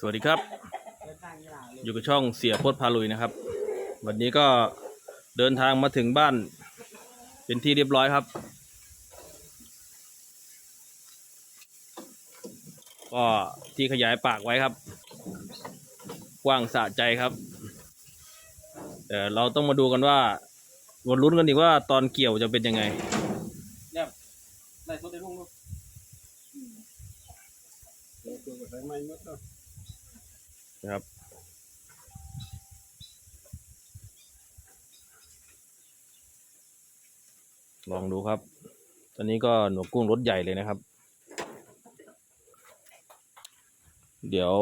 สวัสดีครับ อยู่กับช่องเสียโพดพาลุยนะครับ วันนี้ก็เดินทางมาถึงบ้าน เป็นที่เรียบร้อยครับ ก็ที่ขยายปากไว้ครับ กว้างสะใจครับแต่เราต้องมาดูกันว่าวนลุ้นกันอีกว่าตอนเกี่ยวจะเป็นยังไง เนี่ยได้สดได้รุ่งลูก นะครับ ลองดูครับ ตอนนี้ก็หนวกกุ้งรถใหญ่เลยนะครับ เดี๋ยว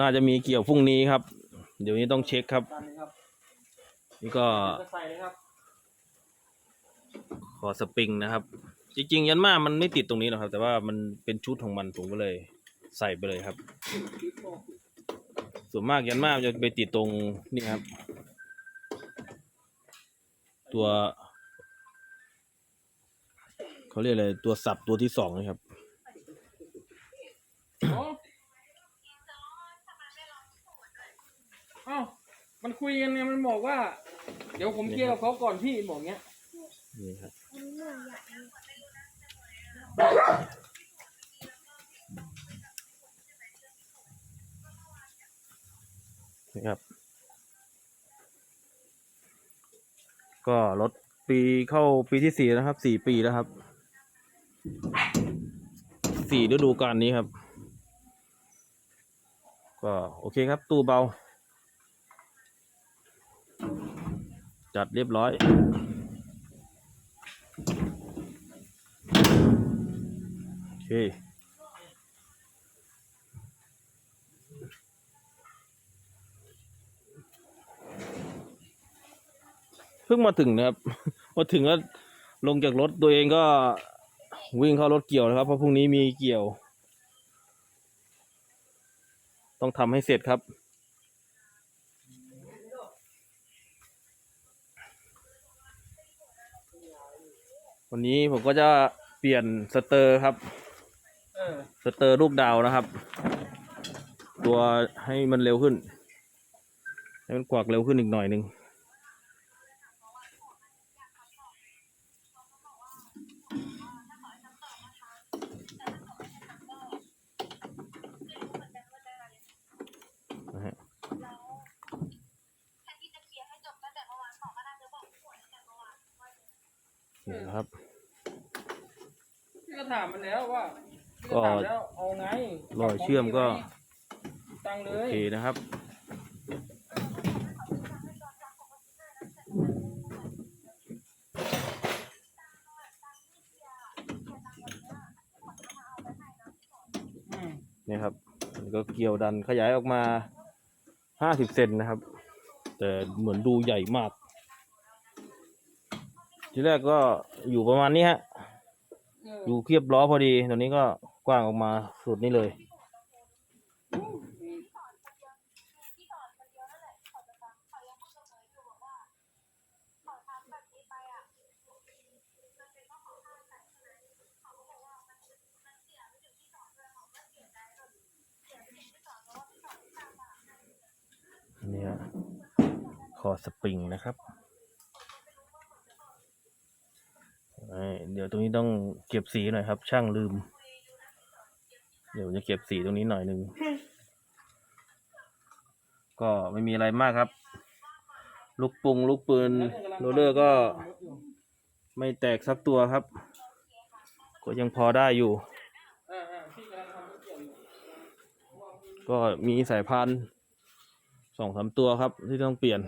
น่าจะมีเกี่ยวพรุ่งนี้ครับ เดี๋ยวนี้ต้องเช็คครับตามนี้ครับนี่ก็ก็ใส่เลยครับคอสปริงนะครับ จริงๆ ยันมามันไม่ติดตรงนี้หรอกครับ แต่ว่ามันเป็นชุดของมันผมก็เลย ใส่ไปเลยครับ ส่วนมากยันมาจะไปติดตรงนี่ครับ ตัว เขาเรียกอะไรตัวสับตัวที่สองนะครับโอ้เอ้ามันคุยกันเนี่ยมันบอกว่า เดี๋ยวผมเคลียร์กับเขาก่อนพี่บอกเงี้ยนี่ครับ นี่ครับ ก็รถปีเข้าปีที่สี่แล้วครับ สี่ปีแล้วครับ สี่ฤดูกาลนี้ครับ ก็โอเคครับ ตู้เบา จัดเรียบร้อยโอเค พิ่งมาถึงนะครับ มาถึงแล้วลงจากรถตัวเองก็วิ่งเข้ารถเกี่ยวนะครับ เพราะพรุ่งนี้มีเกี่ยว ต้องทำให้เสร็จครับวันนี้ผมก็จะเปลี่ยนสเตอร์ครับสเตอร์รูปดาวนะครับ ตัวให้มันเร็วขึ้น ให้มันกวักเร็วขึ้นอีกหน่อยหนึ่ง นี่นะครับ พี่ก็ถามมันแล้วว่าพี่ก็ถามแล้วเอาไงรอยเชื่อมก็ ตังค์เลโอยเคนะครับ อืมนี่ครับมันก็เกี่ยวดันขยายออกมาห้าสิบเซนนะครับ แต่เหมือนดูใหญ่มาก ทีแรกก็อยู่ประมาณนี้ฮะเอออยู่เคียบล้อพอดีตอนนี้ก็กว้างออกมาสุดนี้เลย นี่ฮะคอสปริงนะครับ เดี๋ยวตรงนี้ต้องเก็บสีหน่อยครับ ช่างลืม เดี๋ยวจะเก็บสีตรงนี้หน่อยหนึ่งก็ไม่มีอะไรมากครับ ลูกปุงลูกปืนโรเลอร์ก็ไม่แตกสักตัวครับ ก็ยังพอได้อยู่เออเออพี่กำลังทำรถเกี่ยวอยู่ก็มีสายพานสองสามตัวครับที่ต้องเปลี่ยน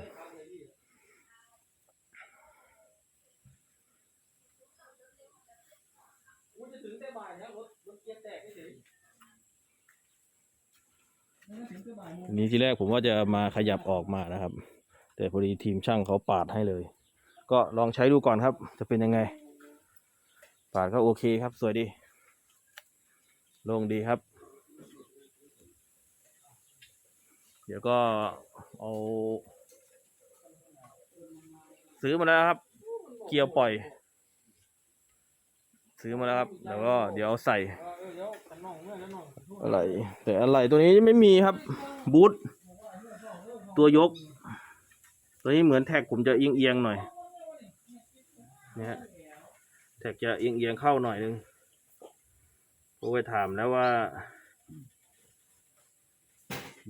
อุ้ยจะถึงแต่บ่ายแล้วรถรถเกียร์แตกเฉยๆไม่ถึงแต่บ่ายโมง ทีนี้ทีแรกผมว่าจะมาขยับออกมานะครับ แต่พอดีทีมช่างเขาปาดให้เลย ก็ลองใช้ดูก่อนครับ จะเป็นยังไง ปาดก็โอเคครับ สวยดีโล่งดีครับ เดี๋ยวก็เอา ซื้อมาแล้วครับ เกียร์ปล่อย ซื้อมาแล้วครับ แล้วก็เดี๋ยวเอาใส่ อะไร แต่อะไรตัวนี้ไม่มีครับ บูทตัวยก ตัวนี้เหมือนแท็กผมจะเอียงเอียงๆหน่อยเนี่ยฮะแท็กจะเอียงเอียงๆเข้าหน่อยนึงผมไปถามแล้วว่า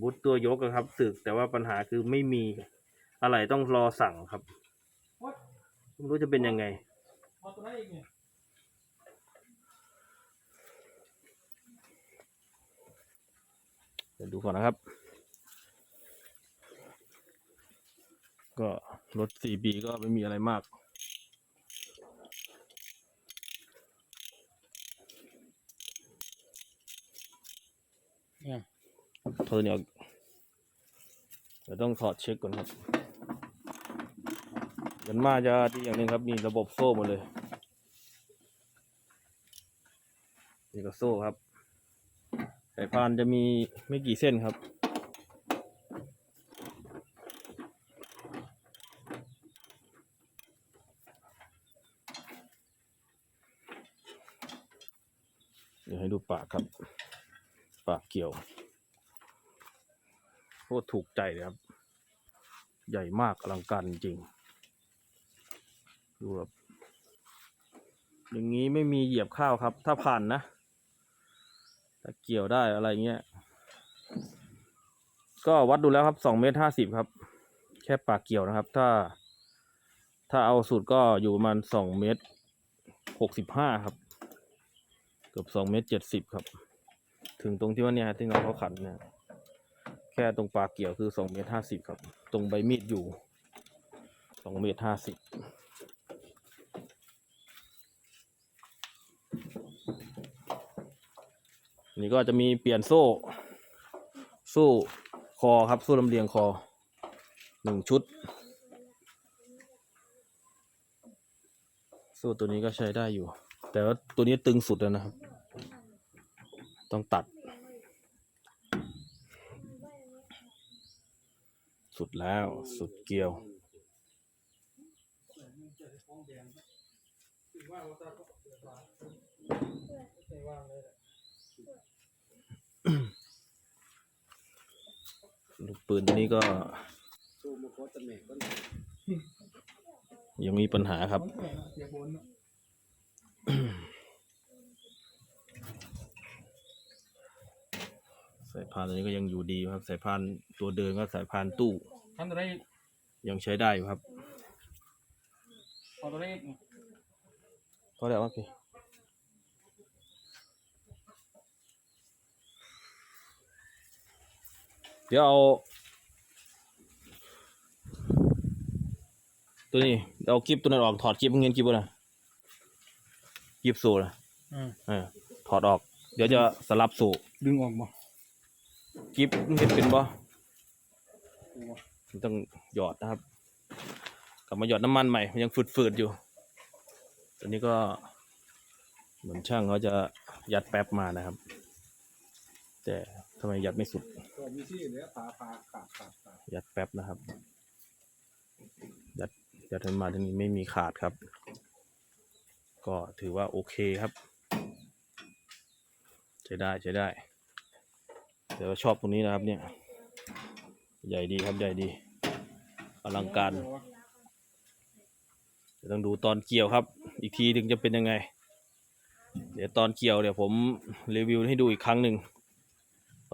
บูทตัวยกอะครับสึก แต่ว่าปัญหาคือไม่มีอะไรต้องรอสั่งครับไม่รู้จะเป็นยังไง มาตัวนั้นอีกเนี่ย เดี๋ยวดูก่อนนะครับ ก็รถ 4B ก็ไม่มีอะไรมากเนี่ยเธอเนี่ยเดี๋ยวต้องถอดเช็คก่อนครับยันมาจะดีอย่างหนึ่งครับมีระบบโซ่หมดเลย นี่ก็โซ่ครับสายพานจะมีไม่กี่เส้นครับ เดี๋ยวให้ดูปากครับ ปากเกี่ยวโคตรถูกใจเลยครับ ใหญ่มากอลังการจริง ดูแบบอย่างนี้ไม่มีเหยียบข้าวครับ ถ้าผ่านนะ ถ้าเกี่ยวได้อะไรเงี้ย ก็วัดดูแล้วครับสองเมตรห้าสิบครับ แค่ปากเกี่ยวนะครับ ถ้า ถ้าเอาสูตรก็อยู่ประมาณสองเมตรหกสิบห้าครับ เกือบสองเมตรเจ็ดสิบครับ ถึงตรงที่ว่าเนี่ยที่น้องเขาขันเนี่ยแค่ตรงปากเกี่ยวคือสองเมตรห้าสิบครับ ตรงใบมีดอยู่สองเมตรห้าสิบ นี่ก็จะมีเปลี่ยนโซ่โซ่คอครับโซ่ลำเลียงคอหนึ่งชุดโซ่ตัวนี้ก็ใช้ได้อยู่ แต่ว่าตัวนี้ตึงสุดแล้วนะครับ ต้องตัด สุดแล้วสุดเกลียวลู กปืนตัวนี้ก็ยังมีปัญหาครับเสียบนสายพานตัวนี้ก็ยังอยู่ดีครับ สายพานตัวเดิมก็สายพานตู้ทำตัวได้ยังใช้ได้อยู่ครับพอตัวได้อีกพอแล้วโอเคเดี๋ยวเอา ตัวนี้เอากิบตัวนั้นออกถอดกิบเงินกิบบ่นะกิบโซ่นะอืมเออถอดออก เดี๋ยวจะสลับโซ่ดึงออกบ่กิฟเห็นเป็นบ่มันต้องหยอดนะครับ กลับมาหยอดน้ำมันใหม่มันยังฝืดๆอยู่ตอนนี้ก็ เหมือนช่างเขาจะยัดแป๊บมานะครับ แต่ทำไมยัดไม่สุดก็ มีที่เหลือผ่าผ่าขาดขาดขาดยัดแป๊บนะครับ ยัดยัดให้มาที่นี้ไม่มีขาดครับ ก็ถือว่าโอเคครับ ใช้ได้ใช้ได้ แต่ว่าชอบตรงนี้นะครับเนี่ย ใหญ่ดีครับใหญ่ดี อลังการเดี๋ยวต้องดูตอนเกี่ยวครับ อีกทีถึงจะเป็นยังไง เดี๋ยวตอนเกี่ยวเดี๋ยวผมรีวิวให้ดูอีกครั้งหนึ่ง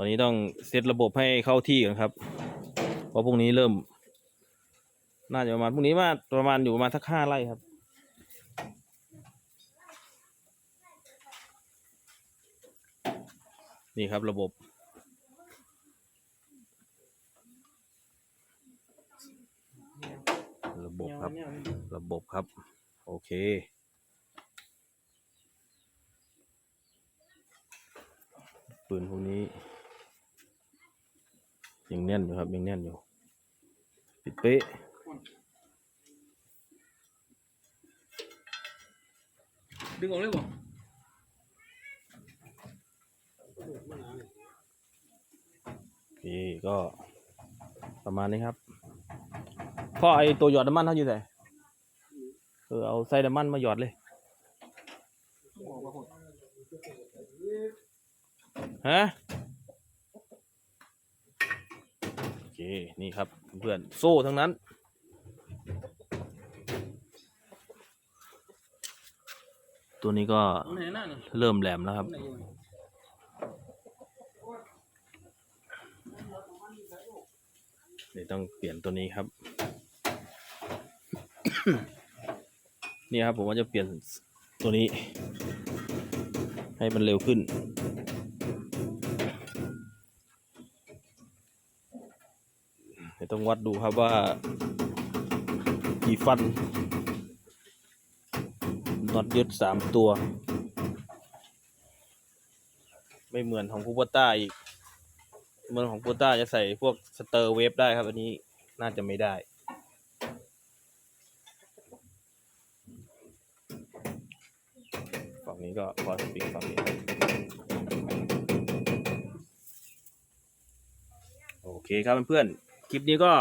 ตอนนี้ต้องเซตระบบให้เข้าที่ก่อนครับ เพราะพรุ่งนี้เริ่ม น่าจะประมาณพรุ่งนี้ว่าประมาณอยู่ประมาณสักห้าไร่ครับนี่ครับระบบ ระบบครับ ระบบครับ โอเค ปืนพวกนี้ ยังแน่นอยู่ครับยังแน่นอยู่ ปิดเป๊ะดึงออกเลยบ่โอเคก็ประมาณนี้ครับพ่อไอตัวหยอดน้ำมันเท่าอยู่ไหนเออเอาใส่น้ำมันมาหยอดเลยออกมาหมดฮะ โอเค นี่ครับเพื่อนโซ่ทั้งนั้น ตัวนี้ก็เริ่มแหลมแล้วครับ เดี๋ยวต้องเปลี่ยนตัวนี้ครับ นี่ครับผมว่าจะเปลี่ยนตัวนี้ ให้มันเร็วขึ้น เดี๋ยว ต้องวัดดูครับว่า กี่ฟันน็อตยึดสามตัว ไม่เหมือนของคูปต้าอีกเหมือนของคูปต้าจะใส่พวกสเตอร์เวฟได้ครับ อันนี้น่าจะไม่ได้ฝั่งนี้ก็คอสปริงฝั่งนี้โอเคครับเพื่อนๆ คลิปนี้ก็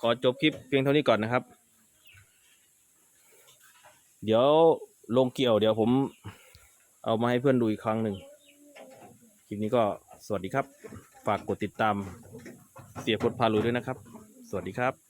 ขอจบคลิปเพียงเท่านี้ก่อนนะครับ เดี๋ยวลงเกี่ยวเดี๋ยวผมเอามาให้เพื่อนดูอีกครั้งหนึ่ง คลิปนี้ก็สวัสดีครับ ฝากกดติดตามเสียพดพาลุยด้วยนะครับ สวัสดีครับ